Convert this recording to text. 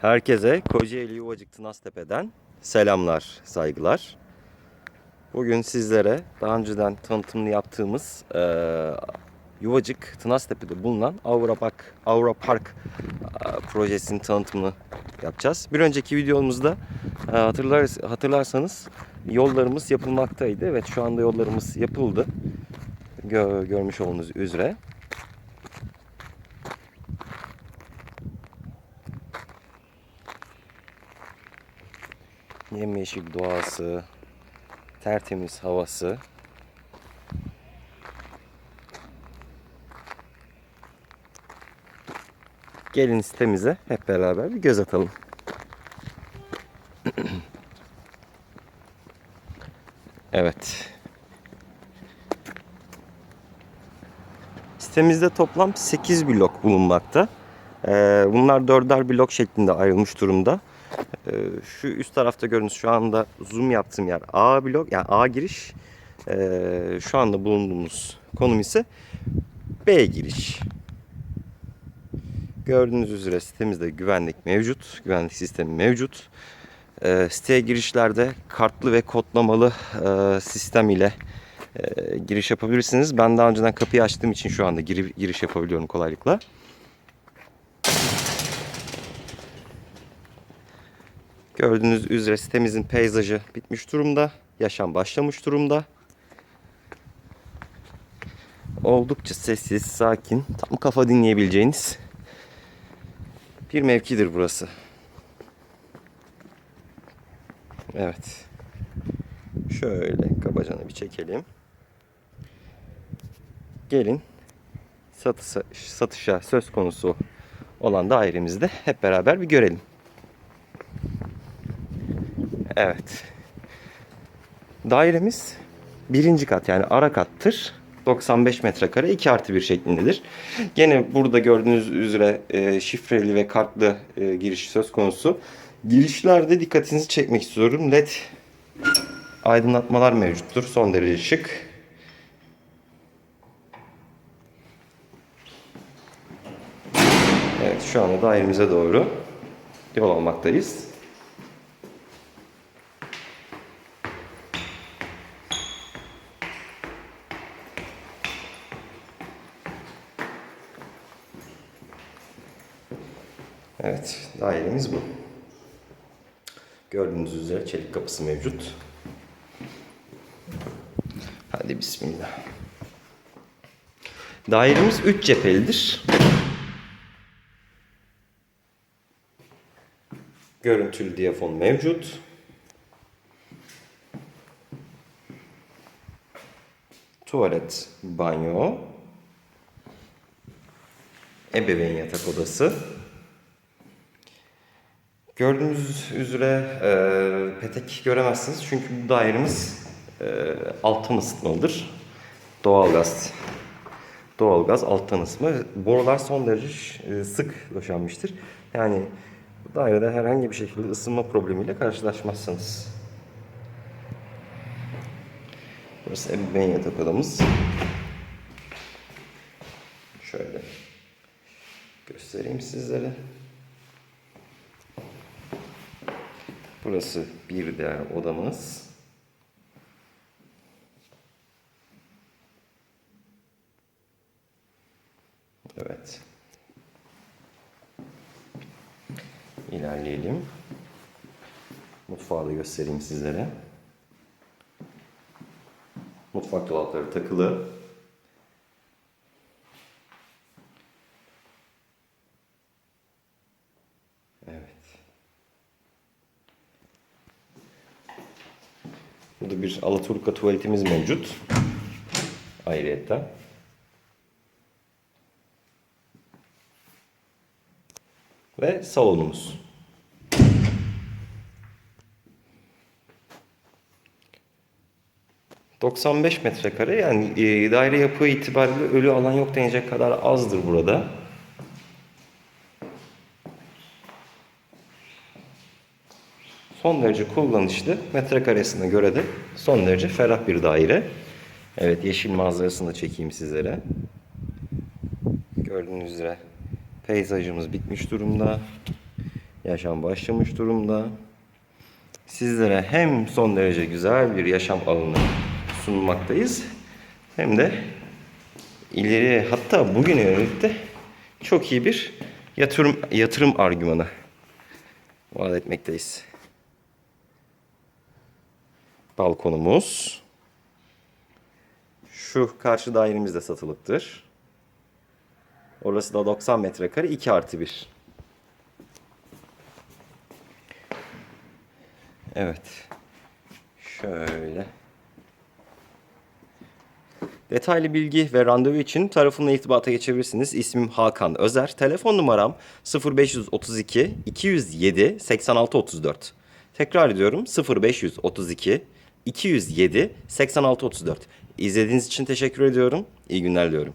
Herkese Kocaeli Yuvacık Tınaztepe'den selamlar, saygılar. Bugün sizlere daha önceden tanıtımını yaptığımız eee, Yuvacık Tınaztepe'de bulunan Aura Park, Aura Park eee, projesinin tanıtımını yapacağız. Bir önceki videomuzda eee, hatırlar, hatırlarsanız yollarımız yapılmaktaydı. Evet şu anda yollarımız yapıldı. Gö- görmüş olduğunuz üzere. Yemyeşil doğası, tertemiz havası. Gelin sitemize hep beraber bir göz atalım. evet. Sitemizde toplam 8 blok bulunmakta. Ee, bunlar dörder blok şeklinde ayrılmış durumda. Ee, şu üst tarafta gördüğünüz şu anda zoom yaptığım yer A blok yani A giriş. Ee, şu anda bulunduğumuz konum ise B giriş. Gördüğünüz üzere sitemizde güvenlik mevcut. Güvenlik sistemi mevcut. Ee, siteye girişlerde kartlı ve kodlamalı e, sistem ile e, giriş yapabilirsiniz. Ben daha önceden kapıyı açtığım için şu anda giri- giriş yapabiliyorum kolaylıkla. Gördüğünüz üzere sitemizin peyzajı bitmiş durumda. Yaşam başlamış durumda. Oldukça sessiz, sakin, tam kafa dinleyebileceğiniz bir mevkidir burası. Evet. Şöyle kabacanı bir çekelim. Gelin satışa, satışa söz konusu olan dairemizi de hep beraber bir görelim. Evet. Dairemiz birinci kat yani ara kattır. 95 metrekare 2 artı 1 şeklindedir. Gene burada gördüğünüz üzere e, şifreli ve kartlı e, giriş söz konusu. Girişlerde dikkatinizi çekmek istiyorum. LED aydınlatmalar mevcuttur. Son derece şık. Evet şu anda dairemize doğru yol almaktayız. Evet, dairemiz bu. Gördüğünüz üzere çelik kapısı mevcut. Hadi bismillah. Dairemiz 3 cephelidir. Görüntülü diyafon mevcut. Tuvalet, banyo, ebeveyn yatak odası. Gördüğünüz üzere e, petek göremezsiniz çünkü bu dairemiz e, alttan ısıtmalıdır. Doğalgaz. Doğalgaz alttan ısıtma. Borular son derece e, sık döşenmiştir. Yani bu dairede herhangi bir şekilde ısınma problemiyle karşılaşmazsınız. Burası ebeveyn yatak odamız. Şöyle göstereyim sizlere. Burası bir diğer odamız. Evet. İlerleyelim. Mutfağı da göstereyim sizlere. Mutfak dolapları takılı. Burada bir Alaturka tuvaletimiz mevcut. Ayrıyetten. Ve salonumuz. ...95 metrekare yani e, daire yapı itibariyle ölü alan yok denecek kadar azdır burada. Son derece kullanışlı. Metrekaresine göre de son derece ferah bir daire. Evet yeşil manzarasını da çekeyim sizlere. Gördüğünüz üzere peyzajımız bitmiş durumda. yaşam başlamış durumda. Sizlere hem son derece güzel bir yaşam alanı sunmaktayız hem de ileriye hatta bugüne yönelik de çok iyi bir yatırım yatırım argümanı vaat etmekteyiz. Balkonumuz. Şu karşı dairemiz de satılıktır. Orası da 90 metrekare 2 artı 1. Evet. Şöyle. Detaylı bilgi ve randevu için tarafımla irtibata geçebilirsiniz. İsmim Hakan Özer. Telefon numaram 0532 207 8634. Tekrar ediyorum 0532 207 8634. İzlediğiniz için teşekkür ediyorum. İyi günler diliyorum.